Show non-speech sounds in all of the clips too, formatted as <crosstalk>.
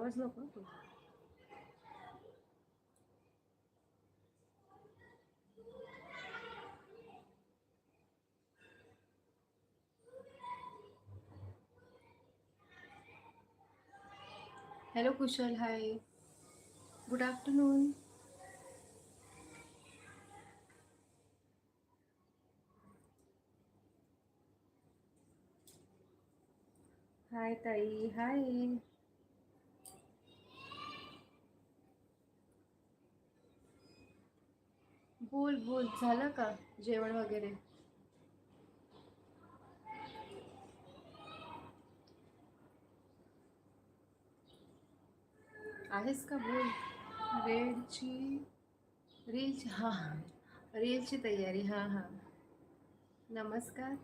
आवाज नको. Hello Kushal hi good afternoon hi ताई हाय बोल बोल झालं का जेवण वगैरे? आहेस का बोल रेडची रीलची हां हां. रीलची तयारी हां हां. नमस्कार.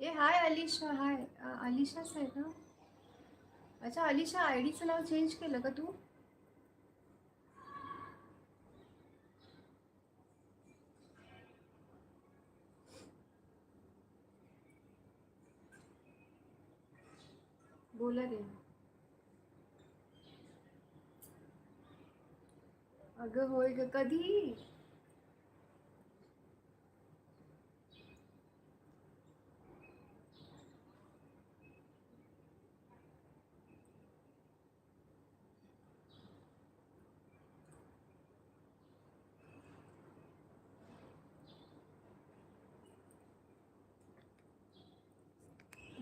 ए हाय अलिशा हाय. अलिशाच आहे ना अच्छा अलिशा आय डीचं नाव चेंज केलं का तू? बोला रे अगं होय कधी?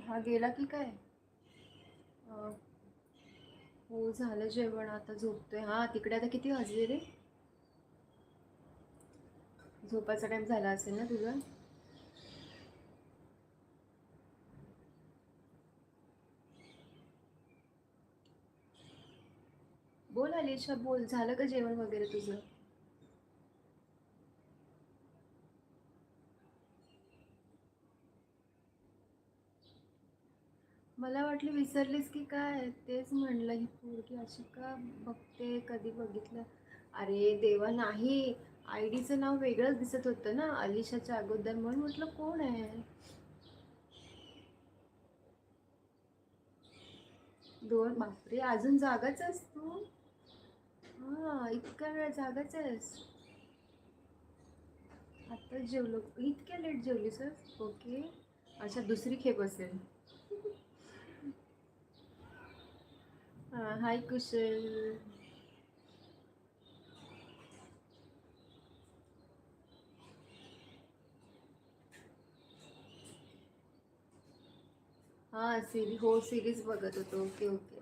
हा गेला की काय? हो झालं जेवण आता झोपतोय. हा तिकडे आता किती वाजले रे? झोपायचा टाइम झाला असेल ना तुझा? बोल अलिशा बोल. झालं का जेवण वगैरे तुझं? मला वाटलं विसरलीस की काय? तेच म्हणलं ही पोरगी अशी का बघते कधी बघितलं? अरे देवा नाही. आय डीचं नाव वेगळंच दिसत होतं ना अलिशाच्या अगोदर. म्हणून म्हटलं कोण आहे? दोन बापरे अजून जागाच आहेस तू? हा इतका वेळ जागाच आहेस. आता जेवलो. इतक्या लेट जेवलीस? ओके. अच्छा दुसरी खेप असेल. Ah, हाय कुशल हा सिरी हो सिरीज बघत होतो. ओके ओके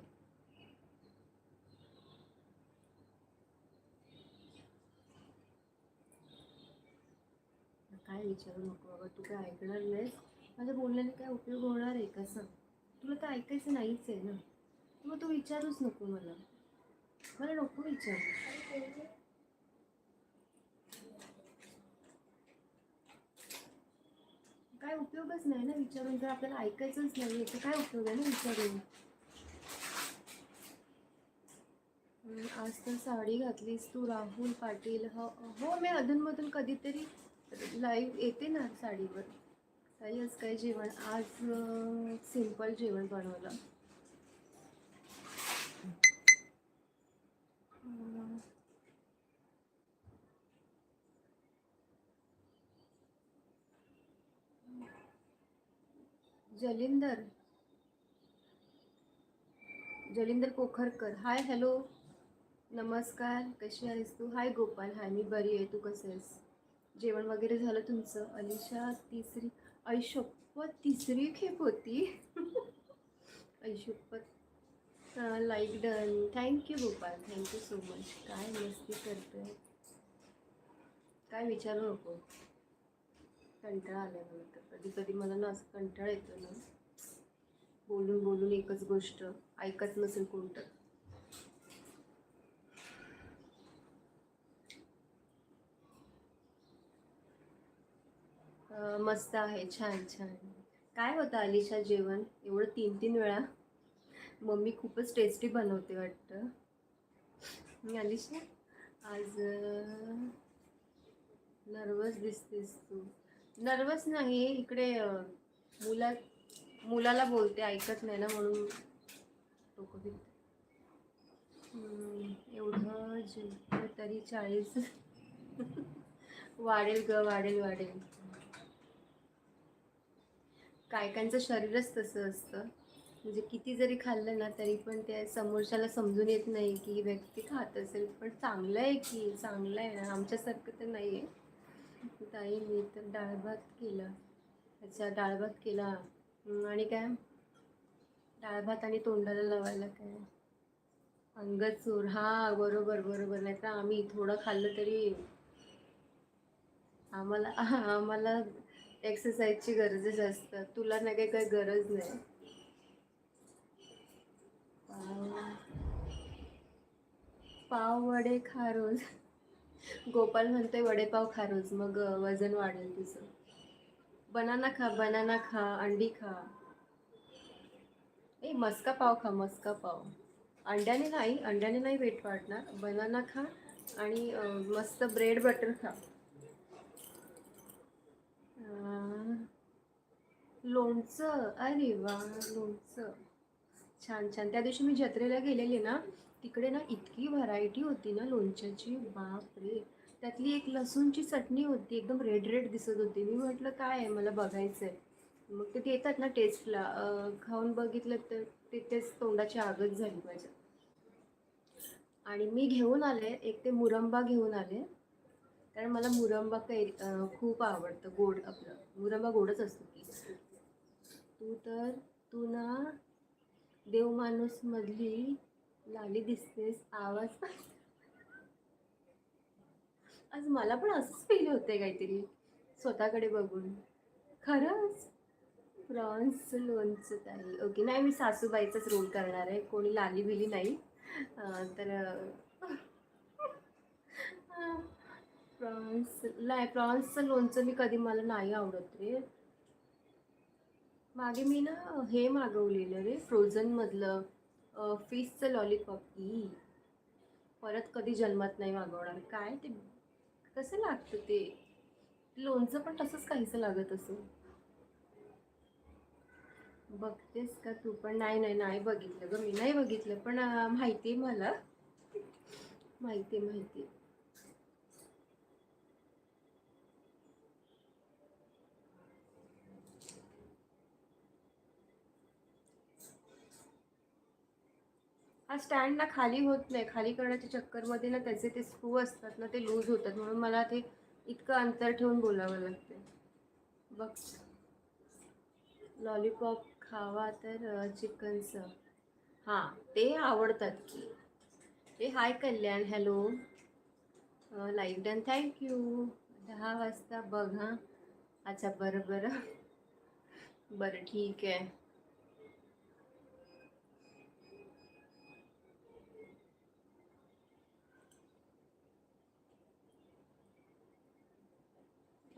काय विचारू नको बाबा तू काय ऐकणार नाहीस? माझ्या बोलण्याने काय उपयोग होणार आहे का? सांग. तुला तर ऐकायचं नाहीच आहे ना. मग तू विचारूच नको मला. मला नको विचारू. काय उपयोगच नाही ना विचारून जर आपल्याला ऐकायचंच नाही तर काय उपयोग आहे ना विचारून? आज तर साडी घातलीस तू राहुल पाटील हो हो मी अधूनमधून कधीतरी लाईव्ह येते ना साडीवर. काही आज काय जेवण आज सिंपल जेवण बनवलं अं, जलिंदर. जलिंदर पोखरकर हाय हॅलो नमस्कार. कशी आहेस तू? हाय गोपाल. हाय मी बरी आहे. तू कसं आहेस? जेवण वगैरे झालं तुमचं? अलिशा तिसरी ऐशोपत तिसरी खेप होती. ऐशोप like done thank you Gopal. Thank you so much काय मस्ती करतोय? काय विचारू नको. कंटाळा आलाय मला तर कधी कधी मला ना असं कंटाळा येतो ना. बोलून बोलून एकच गोष्ट ऐकत नसेल कोणतं. मस्त आहे. छान छान. काय होतं अलिशा जेवण? एवढं तीन तीन वेळा? मम्मी खूपच टेस्टी बनवते वाटतं. मी अलिशा? आज नर्वस दिसतेस तू. नर्वस नाही इकडे मुला मुलाला बोलते ऐकत नाही ना म्हणून. एवढं जेवलं तरी चाळीस. <laughs> वाढेल ग वाढेल वाढेल. कायकांचं शरीरच तसं असतं. म्हणजे किती जरी खाल्लं ना तरी पण त्या समोरच्याला समजून येत नाही की ही व्यक्ती खात असेल पण चांगलं आहे की चांगलं आहे ना. आमच्यासारखं तर नाही आहे ताई मी तर डाळ भात केला. अच्छा डाळ भात केला आणि काय? डाळ भात आणि तोंडाला लावायला काय? अंगचूर हा बरोबर बरोबर. नाही तर आम्ही थोडं खाल्लं तरी आम्हाला आम्हाला एक्सरसाइजची गरजच असतं. तुला ना काही काही गरज नाही. पाव पाव वडे खा रोज. गोपाल म्हणतोय वडेपाव खा रोज मग वजन वाढेल तुझं. बनाना खा बनाना खा अंडी खा. ए मस्का पाव खा मस्का पाव. अंड्याने नाही अंड्याने नाही वेट वाढणार. बनाना खा आणि मस्त ब्रेड बटर खा. लोणचं अरे वा लोणचं. छान छान. त्या दिवशी मी जत्रेला गेलेली ना तिकडे ना इतकी व्हरायटी होती ना लोणच्याची. बापरे! त्यातली एक लसूणची चटणी होती एकदम रेड रेड दिसत होती. मी म्हटलं काय आहे? मला बघायचं आहे मग ते येतात ना टेस्टला खाऊन बघितलं तर तिथेच तोंडाची आगच झाली माझ्या. आणि मी घेऊन आले एक ते मुरंबा घेऊन आले. कारण मला मुरंबा काही खूप आवडतं गोड आपलं. मुरंबा गोडच असतो की. तू तर तू ना देव लाली दिसतेस आवाज <laughs> आज मला पण असंच फील होते काहीतरी स्वतःकडे बघून. खरंच प्रॉन्स लोणचं ताई. ओके नाही मी सासूबाईचाच रोल करणार आहे. कोणी लाली बिली नाही. तर प्रॉन्स नाही प्रॉन्सचं लोणचं मी कधी मला नाही आवडत रे. मागे मी ना हे मागवलेलं रे फ्रोझनमधलं फिशचं लॉलीपॉप ई परत कधी जन्मात नाही मागवणार. काय ते कसं लागतं ते? लोणचं पण तसंच काहीसं लागत असं बघतेस का तू पण? नाही नाही नाही बघितलं ग मी. नाही बघितलं पण माहिती आहे मला. माहिती आहे माहिती आहे. स्टँड ना खाली होत नाही. खाली करण्याच्या चक्करमध्ये ना त्याचे ते स्क्रू असतात ना ते लूज होतात. म्हणून मला ते इतकं अंतर ठेवून बोलावं लागते बघ. लॉलीपॉप खावा तर चिकनचं. हां ते आवडतात की. ते hi Kalyan. Hello. Like done. Thank you दहा वाजता बघ हां. अच्छा बरं बरं. बरं ठीक आहे.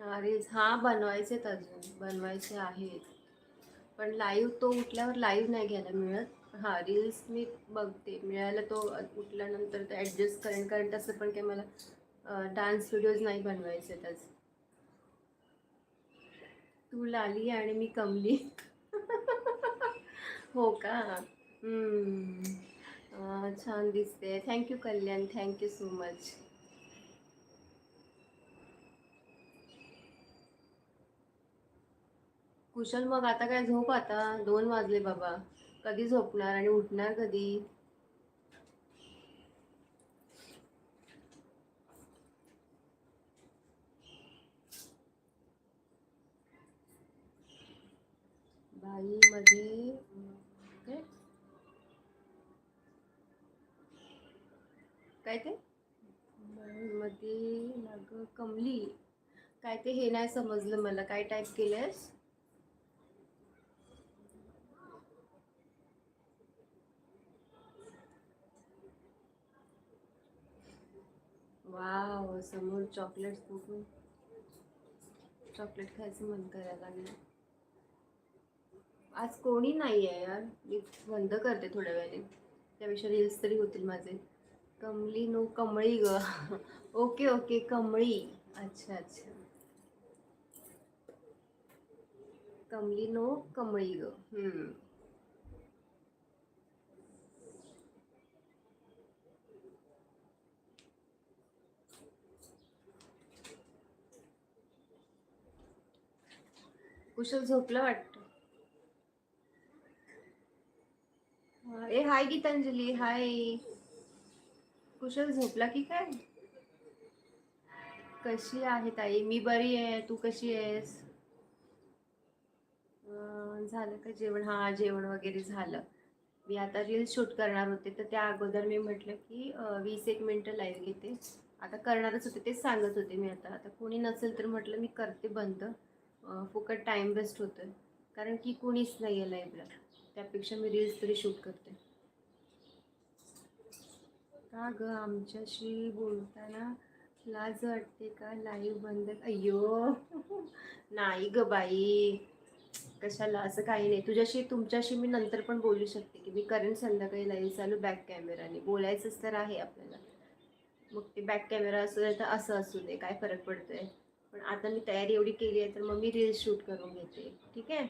रील्स. हां बनवायचेत अजून बनवायचे आहेत. पण लाईव्ह तो उठल्यावर लाईव्ह नाही घ्यायला मिळत. हां रील्स मी बघते. मिळायला तो उठल्यानंतर ते ॲडजस्ट करेन. कारण तसं पण काही मला डान्स व्हिडिओज नाही बनवायचे त्याच. तू लाली आणि मी कमली. <laughs> हो का? छान दिसते. Thank you Kalyan. Thank you so much Kushal मग आता काय झोप आता? दोन वाजले बाबा. कधी झोपणार आणि उठणार कधी? बाईमध्ये काय? काय ते? मध्ये मग कमली. काय ते हे नाही समजलं मला. काय टाईप केलंयस? वाव समोर चॉकलेट बघून चॉकलेट खायचं मन करायला लागलं आज कोणी नाही आहे यार. मी बंद करते थोड्या वेळाने. त्यापेक्षा रील्स तरी होतील माझे. कमली नो कमळी ग. <laughs> Okay okay Kamali. अच्छा अच्छा. कमली नो कमळी ग. कुशल झोपलं वाटतं. ए हाय गीतांजली हाय. कुशल झोपला की काय? कशी आहे ताई? मी बरी आहे. तू कशी आहेस? झालं का जेवण? हा जेवण वगैरे झालं. मी आता रील शूट करणार होते. तर त्या अगोदर मी म्हटलं की वीस एक मिनटं लाईव्ह घेते. आता करणारच होते तेच सांगत होते मी आता. आता कोणी नसेल तर म्हटलं मी करते बंद. फुकट टाईम वेस्ट होतोय. कारण की कोणीच नाही आहे लाईव्हला त्यापेक्षा मी रील्स तरी शूट करते. का ग? आमच्याशी बोलताना लाज वाटते का? लाईव्ह बंद. अय्यो! नाही ग बाई. कशाला? असं काही नाही. तुझ्याशी तुमच्याशी मी नंतर पण बोलू शकते की मी करेन संध्याकाळी लाईव्ह चालू बॅक कॅमेराने बोलायचंच तर आहे आपल्याला. मग ते बॅक कॅमेरा असू दे तर असं असू दे. काय फरक पडतोय? पण आता मी तयारी एवढी केली आहे तर मग मी रील्स शूट करून घेते. ठीक आहे?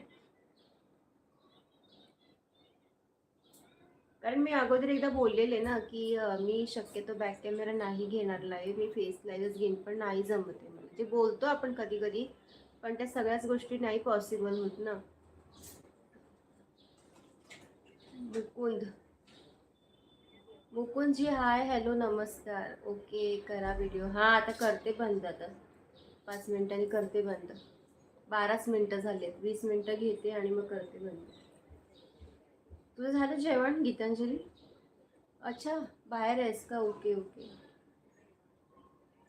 कारण मी अगोदर एकदा बोललेले ना की मी शक्यतो बॅक कॅमेरा नाही घेणार लाईव्ह मी फेस लाईव्हच घेईन पण नाही जमते मला. जे बोलतो आपण कधी कधी पण त्या सगळ्याच गोष्टी नाही पॉसिबल होत ना. मुकुंद. मुकुंदजी हाय हॅलो नमस्कार. ओके करा व्हिडिओ हां आता करते बंद आता. पाच मिनटांनी करते बंद. बाराच मिनटं झालेत. वीस मिनटं घेते आणि मग करते बंद. तुझं झालं जेवण गीतांजली? अच्छा बाहेर आहेस का? Okay okay.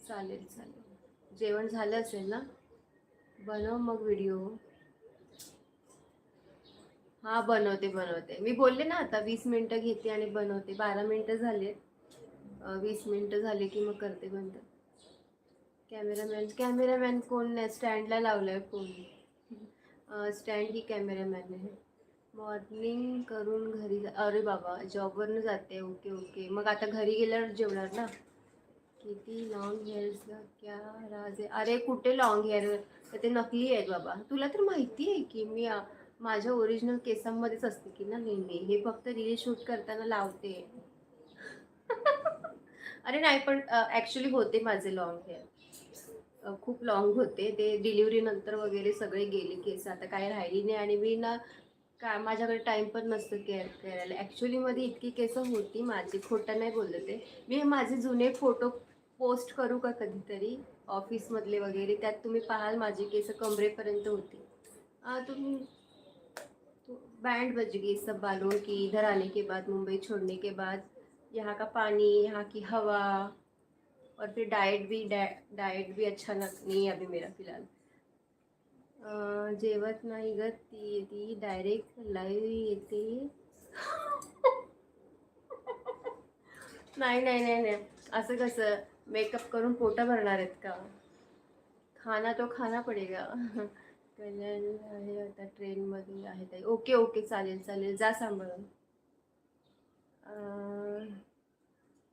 चालेल चालेल. जेवण झालं असेल ना? बनव मग व्हिडिओ. हां बनवते बनवते. मी बोलले ना आता वीस मिनटं घेते आणि बनवते. बारा मिनटं झाले वीस मिनटं झाले की मग करते बंद. कॅमेरामॅन कॅमेरामॅन कोण नाही स्टँडला लावलाय आहे फोन स्टँड ही कॅमेरामॅन आहे. मॉर्निंग करून घरी जा अरे बाबा जॉबवरनं जाते ओके ओके. मग आता घरी गेल्यावर जेवणार ना? किती लॉंग हेअर्स क्या राज आहे. अरे कुठे लॉंग हेअर ते नकली आहेत बाबा. तुला तर माहिती आहे की मी माझ्या ओरिजिनल केसांमध्येच असते की ना नेहमी. हे फक्त रील शूट करताना लावते. <laughs> अरे नाही पण ॲक्च्युली होते माझे लॉंग हेअर खूप लॉंग होते. ते डिलिव्हरी नंतर वगैरे सगळे गेले केस आता काही राहिली नाही आणि मी ना का माझ्याकडे टाईम पण नसतं केअर करायला. ॲक्च्युलीमध्ये इतकी केसं होती माझी खोटं नाही बोललं ते. मी हे माझे जुने फोटो पोस्ट करू का कधीतरी? ऑफिसमधले वगैरे त्यात तुम्ही पाहाल माझी केसं कमरेपर्यंत होती. तुम्ही बँड बैंड बज गई सब बालों की. इधर आने के बाद मुंबई छोड़ने के बाद. यहाँ का पानी यहाँ की हवा. और फिर डाइट भी डाइट भी अच्छा न- नहीं है अभी मेरा फिलहाल। जेवत नाही ग ती ती डायरेक्ट लाईव्ह येते नाही नाही नाही नाही असं कसं मेकअप करून पोटं भरणार आहेत का? खाना तो खाना पडेगा. कल्याण आहे आता ट्रेनमध्ये आहे ताई. ओके ओके चालेल चालेल. जा सांभाळून.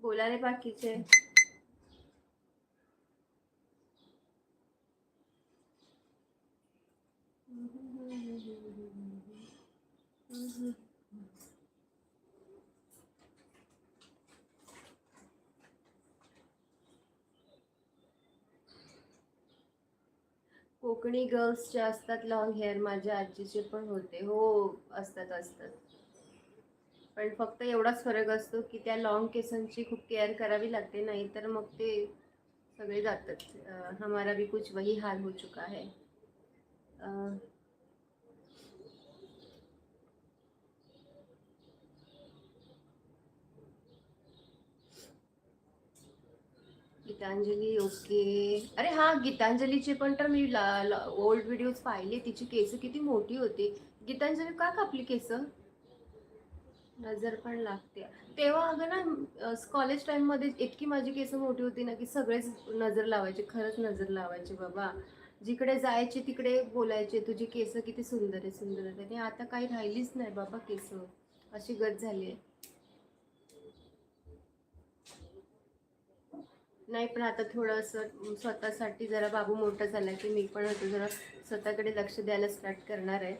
बोला रे बाकीचे. कोकणी गर्ल्सचे असतात लॉंग हेअर माझ्या आजीचे पण होते. हो असतात असतात. पण फक्त एवढाच फरक असतो की त्या लॉंग केसांची खूप केअर करावी लागते नाही तर मग ते सगळे जातात. हमारा भी कुछ वही हाल हो चुका है. आ, गीतांजली ओके. अरे हा गीतांजलीचे पण तर मी ओल्ड व्हिडिओज पाहिले. तिची केस किती मोठी होती. गीतांजली का कापली केस? नजर पण लागते. तेव्हा अगं ना कॉलेज टाईममध्ये इतकी माझी केस मोठी होती ना की सगळेच नजर लावायचे. खरंच नजर लावायचे बाबा. जिकडे जायचे तिकडे बोलायचे. तुझी केस किती सुंदर आहे सुंदर आहे. आणि आता काही राहिलीच नाही बाबा केस. अशी गत झाली आहे. नाही पण आता थोडंसं स्वतःसाठी जरा बाबू मोठा झाला की मी पण आता जरा स्वतःकडे लक्ष द्यायला स्टार्ट करणार आहे.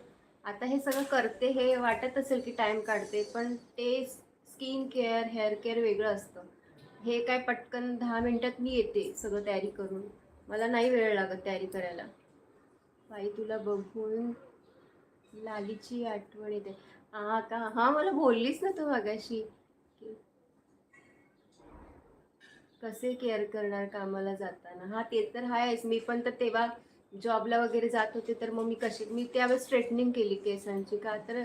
आता हे सगळं करते हे वाटत असेल की टाईम काढते पण ते स्किन केअर हेअर केअर वेगळं असतं. हे काय पटकन दहा मिनटात मी येते सगळं तयारी करून. मला नाही वेळ लागत तयारी करायला. बाई तुला बघून लालीची आठवण येते. हा का? हां मला बोललीस ना तू मागाशी की कसे केअर करणार कामाला जाताना? हा ते तर आहेच. मी पण तर तेव्हा जॉबला वगैरे जात होते तर मग मी कशी मी त्यावेळेस स्ट्रेटनिंग केली केसांची. का तर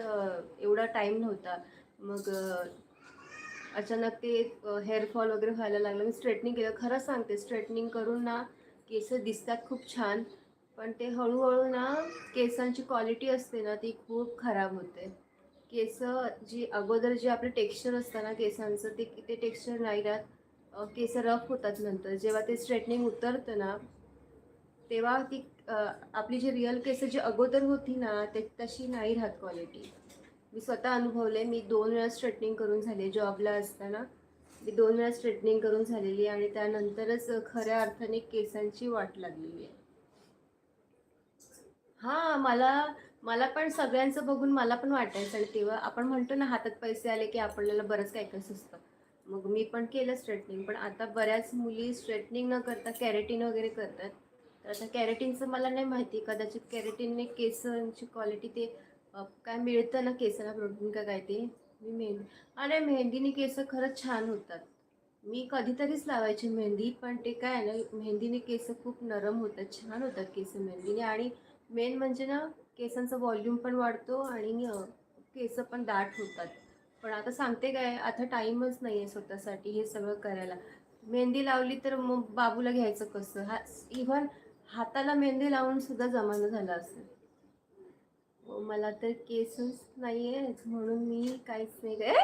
एवढा टाईम नव्हता. मग अचानक ते हेअरफॉल वगैरे व्हायला लागलं. मी स्ट्रेटनिंग केलं. खरं सांगते स्ट्रेटनिंग करून ना केस दिसतात खूप छान. पण ते हळूहळू ना केसांची क्वालिटी असते ना ती खूप खराब होते. केस जी अगोदर जे आपलं टेक्स्चर असतं ना केसांचं ते ते टेक्स्चर नाही राहत. केस रफ होतात नंतर. जेव्हा ते स्ट्रेटनिंग उतरतं ना तेव्हा ती आपली जी रिअल केस जी अगोदर होती ना ते तशी नाही राहत क्वालिटी मी स्वतः अनुभवले मी दोन वेळा स्ट्रेटनिंग करून झाले जॉबला असताना. मी दोन वेळा स्ट्रेटनिंग करून झालेली आणि त्यानंतरच खऱ्या अर्थाने केसांची वाट लागलेली आहे हां मला मला पण सगळ्यांचं बघून मला पण वाटायचं. आणि तेव्हा आपण म्हणतो ना हातात पैसे आले की आपल्याला बरंच काय काय सुचतं. मग मी पण केलं स्ट्रेटनिंग पण आता बऱ्याच मुली स्ट्रेटनिंग न करता कॅरेटिन वगैरे करतात. तर आता कॅरेटिनचं मला नाही माहिती. कदाचित कॅरेटिनने केसांची क्वालिटी ते काय मिळतं ना केसाला प्रोटीन का काय ते? मी मेहंदी अरे मेहंदीने केस खरंच छान होतात. मी कधीतरीच लावायची मेहंदी पण ते काय आहे ना मेहंदीने केस खूप नरम होतात छान होतात केस मेहंदीने. आणि मेन म्हणजे ना केसांचा व्हॉल्यूम पण वाढतो आणि केस पण दाट होतात. पण आता सांगते काय आता टाईमच नाही आहे स्वतःसाठी हे सगळं करायला. मेहंदी लावली तर मग बाबूला घ्यायचं कसं? हा इव्हन हाताला मेहंदी लावून सुद्धा जमाना झाला असेल. मला तर केसच नाही आहेत म्हणून मी काहीच नाही काय?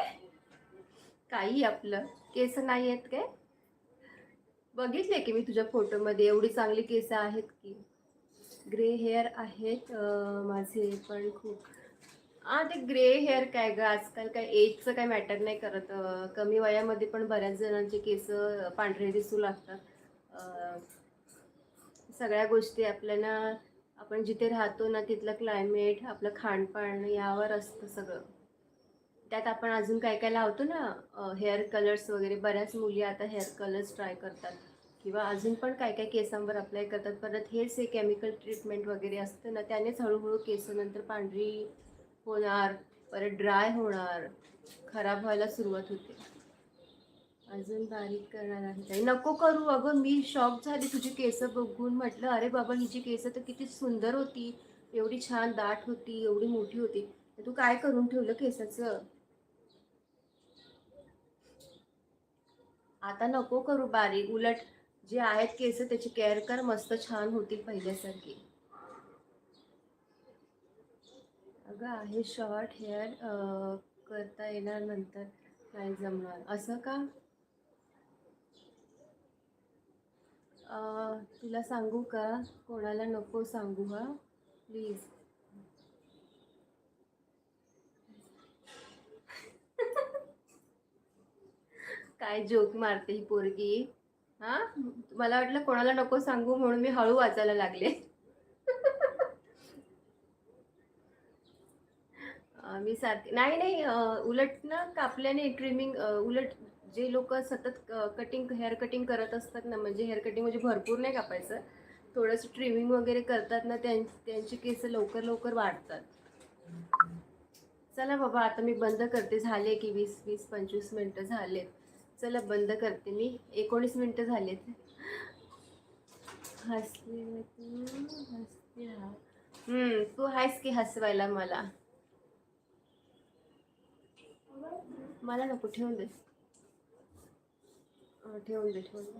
काही आपलं केस नाही आहेत काय? बघितले की मी तुझ्या फोटोमध्ये एवढी चांगली केस आहेत की. ग्रे हेअर आहेत माझे पण खूप. हां ते ग्रे हेअर काय ग? आजकाल काय एजचं काय मॅटर नाही करत. अं, कमी वयामध्ये पण बऱ्याच जणांचे केस पांढरे दिसू लागतात. अं, सगळ्या गोष्टी आपल्याला आपण जिथे राहतो ना तिथलं क्लायमेट आपलं खाणपान यावर असतं सगळं. त्यात आपण अजून काय काय लावतो ना हेअर कलर्स वगैरे बऱ्याच मुली आता हेअर कलर्स ट्राय करतात. किंवा अजून पण काय काय केसांवर अप्लाय करतात. परत हेच हे केमिकल ट्रीटमेंट वगैरे असतं ना त्यानेच हळूहळू केस नंतर पांढरी होणार परत ड्राय होणार खराब व्हायला सुरुवात होते. अजून बारीक करणार आहे ताई. नको करू अगं मी शॉक झाली तुझी केस बघून. म्हटलं अरे बाबा हिची केस तर किती सुंदर होती. एवढी छान दाट होती एवढी मोठी होती. तर तू काय करून ठेवलं केसाचं? आता नको करू बारीक उलट जे आहेत केस त्याची केअर कर. मस्त छान होतील पहिल्यासारखी. अगं आहे शॉर्ट हेअर करता येणार नंतर नाही जमणार. असं का? तुला सांगू का? कोणाला नको सांगू हा? प्लीज काय जोक मारते ही पोरगी? हा? मला वाटलं कोणाला नको सांगू म्हणून मी हळू वाचायला लागले अं, मी सारखी नाही नाही उलट ना कापल्याने ट्रिमिंग उलट जे लोक सतत कटिंग हेअर कटिंग करत असतात ना म्हणजे हेअर कटिंग म्हणजे भरपूर नाही कापायचं. थोडंसं ट्रिमिंग वगैरे करतात ना त्यां त्यांची केस लवकर लवकर वाढतात. चला बाबा आता मी बंद करते. झाले की वीस वीस पंचवीस मिनटं झालेत. चला बंद करते मी. एकोणीस मिनटं झालेत. हसले ना तू हसते तू आहेस की हसवायला मला. मला नको ठेवून दे. ठेवून दे ठेवून दे.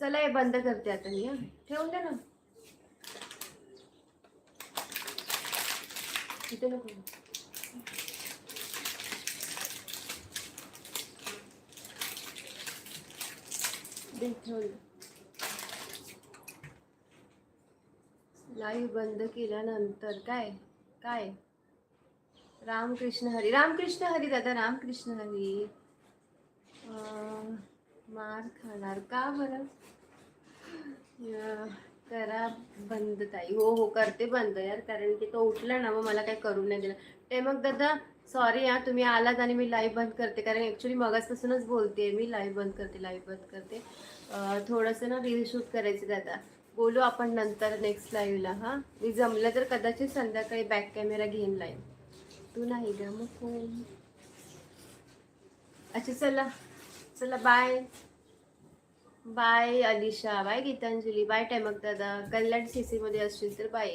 चला हे बंद करते आता मी ठेवून दे ना. इथे नको. दे ठेवून दे. लाईव्ह बंद केल्यानंतर काय? काय? रामकृष्ण हरी रामकृष्ण हरी दादा रामकृष्ण हरी. मार खाणार का बरं? करा बंद ताई. हो हो करते बंद यार कारण की तो उठला ना मग मला काही करू नाही दिला. ते मग दादा सॉरी हा तुम्ही आलात आणि मी लाईव्ह बंद करते कारण ॲक्च्युली मगासपासूनच बोलते मी लाईव्ह बंद करते लाईव्ह बंद करते. थोडंसं ना रील शूट करायचं दादा. बोलू आपण नंतर नेक्स्ट लाईव्हला हां? मी जमलं तर कदाचित संध्याकाळी बॅक कॅमेरा घेईन लाईव्ह तू नाही ग मग कोण? अच्छा चला. चला bye bye Alisha. Bye Geetanjali. Bye टेमक दादा कल्याण सी सीमध्ये असशील तर बाय